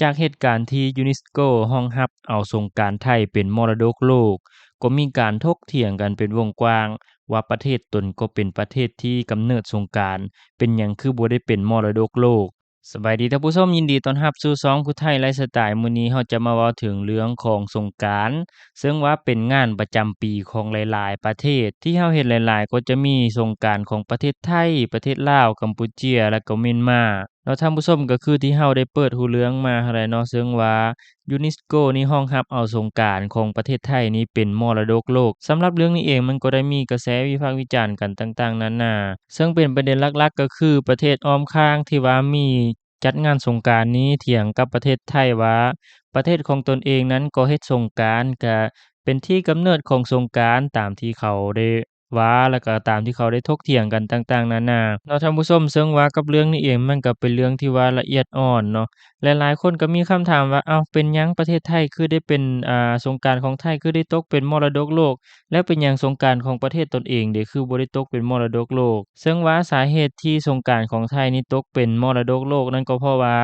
จากเหตุการณ์ที่ยูเนสโกรองรับเอาสงกานต์ไทยเป็นมรดกโลก ก็มีการถกเถียงกันเป็นวงกว้าง ว่าประเทศตนก็เป็นประเทศที่กำเนิดสงกานต์เป็นหยังคือบ่ได้เป็นมรดกโลกสบายดีท่านผู้ชมยินดีต้อนรับสู่ช่องผู้ไทยไลฟ์สไตล์มื้อนี้เฮาจะมาเว้าถึงเรื่องของสงกรานต์ซึ่งว่าเป็นงานประจำปีของหลาย ๆ ประเทศ ที่เฮาเห็นหลาย ๆ ก็จะมีสงกรานต์ของประเทศไทย ประเทศลาว กัมพูเจีย และก็เมียนมาเนาท่านผู้ชมก็คือที่เฮาได้เปิดหูเรื่องมาหั้นแหละเนาะซึ่งว่ายูเนสโกนี่รองรับเอาสงกานต์ของประเทศไทยนี้เป็นมรดกโลก สำหรับเรื่องนี้เองมันก็ได้มีกระแสวิพากษ์วิจารณ์กันต่างๆนานา ซึ่งเป็นประเด็นหลักๆ ก็คือประเทศอ้อมข้างที่ว่ามีจัดงานสงกานต์นี้เถียงกับประเทศไทยว่า ประเทศของตนเองนั้นก็เฮ็ดสงกานต์ก็เป็นที่กำเนิดของสงกานต์ตามที่เขาได้ ว่าแล้วก็ตามที่เขาได้ถกเถียงกันต่างๆ นานาเนาท่านผู้ชมซึ่งว่ากับเรื่องนี้เองมันก็เป็นเรื่องที่ว่าละเอียดอ่อนเนาะหลายๆคนก็มีคำถามว่าเอ้าเป็นยังประเทศไทยคือได้เป็นอ่าสงกานต์ของไทยคือได้ตกเป็นมรดกโลก แล้วเป็นยังสงกานต์ของประเทศตนเองเดะคือบ่ได้ตกเป็นมรดกโลกซึ่งว่าสาเหตุที่สงกานต์ของไทยนี้ตกเป็นมรดกโลกนั้นก็เพราะว่า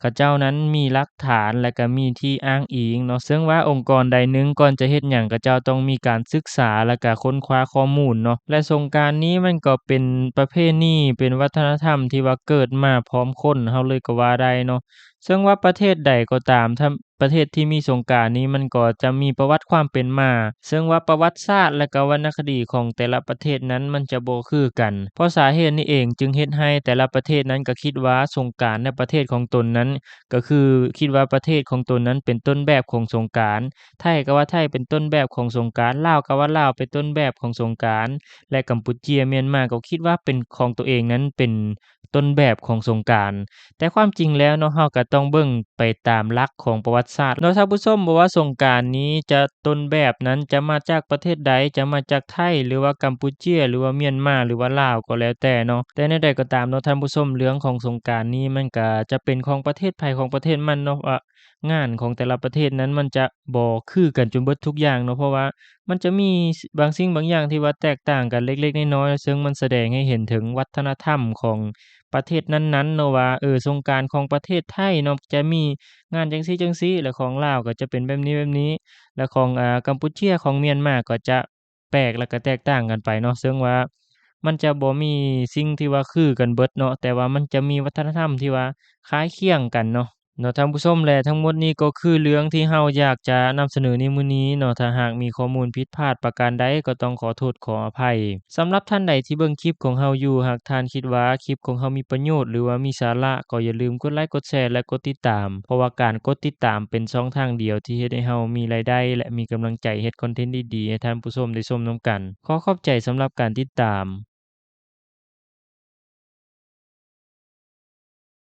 เขาเจ้านั้นมีหลักฐานและก็มีที่อ้างอิงเนาะซึ่งว่าองค์กรใดนึงก่อนจะเฮ็ดหยังเขาเจ้าต้องมีการศึกษาและก็ค้นคว้าข้อมูลเนาะและสงการนี้มันก็เป็นประเพณีเป็นวัฒนธรรมที่ว่าเกิดมาพร้อมคนเฮาเลยก็ว่าได้เนาะซึ่งว่าประเทศใดก็ตามถ้า ประเทศที่มีสงกานต์นี้มันก็จะมีประวัติความเป็นมา ซึ่งว่าประวัติศาสตร์และก็วรรณคดีของแต่ละประเทศนั้นมันจะบ่คือกัน เพราะสาเหตุนี้เองจึงเฮ็ดให้แต่ละประเทศนั้นก็คิดว่าสงกานต์ในประเทศของตนนั้น ก็คือคิดว่าประเทศของตนนั้นเป็นต้นแบบของสงกานต์ไทยก็ว่าไทยเป็นต้นแบบของสงกานต์ลาวก็ว่าลาวเป็นต้นแบบของสงกานต์และกัมพูเจีเมียนมาก็คิดว่าเป็นของตัวเองนั้นเป็นต้นแบบของสงกานต์แต่ความจริงแล้วเนาะเฮาก็ต้องเบิ่งไปตามหลักของประวัติศาสตร์เนาท่าบผู้ชมบอกว่าสงการนี้จะต้นแบบนั้นจะมาจากประเทศใดจะมาจากไทยหรือว่ากัมพูเจียหรือว่าเมียนมาหรือว่าลาวก็แล้วแต่เนาะแต่ในใดก็ตามเนาะท่านผู้ชมเรื่องของสงการนี้มันก็จะเป็นของประเทศไผของประเทศมันเนาะงานของแต่ละประเทศนั้นมันจะบ่คือกันจนเบิดทุกอย่างเนาะเพราะว่า มันจะมีบางสิ่งบางอย่างที่ว่าแตกต่างกันเล็ก ๆ น้อยๆซึ่งมันแสดงให้เห็นถึงวัฒนธรรมของประเทศนั้นๆเนาะว่าเออสงกานต์ของประเทศไทยเนาะจะมีงานจังซี่ๆแล้วของลาวก็จะเป็นแบบนี้ๆแล้วของอ่ากัมพูเชียของเมียนมาก็จะแปลกและก็แตกต่างกันไปเนาะซึ่งว่ามันจะบ่มีสิ่งที่ว่าคือกันเบิดเนาะแต่ว่ามันจะมีวัฒนธรรมที่ว่าคล้ายเคียงกันเนาะ เนาะท่านผู้ชมและทั้งหมดนี้ก็คือเรื่องที่เฮาอยากจะนำเสนอในมื้อนี้เนาะถ้าหากมีข้อมูลผิดพลาดประการใดก็ต้องขอโทษขออภัย สำหรับท่านใดที่เบิ่งคลิปของเฮาอยู่หากท่านคิดว่าคลิปของเฮามีประโยชน์หรือว่ามีสาระก็อย่าลืมกดไลก์กดแชร์และกดติดตาม เพราะว่าการกดติดตามเป็นช่องทางเดียวที่เฮ็ดให้เฮามีรายได้ และมีกำลังใจเฮ็ดคอนเทนต์ดีๆให้ท่านผู้ชมได้ชมนำกัน ขอขอบใจสำหรับการติดตาม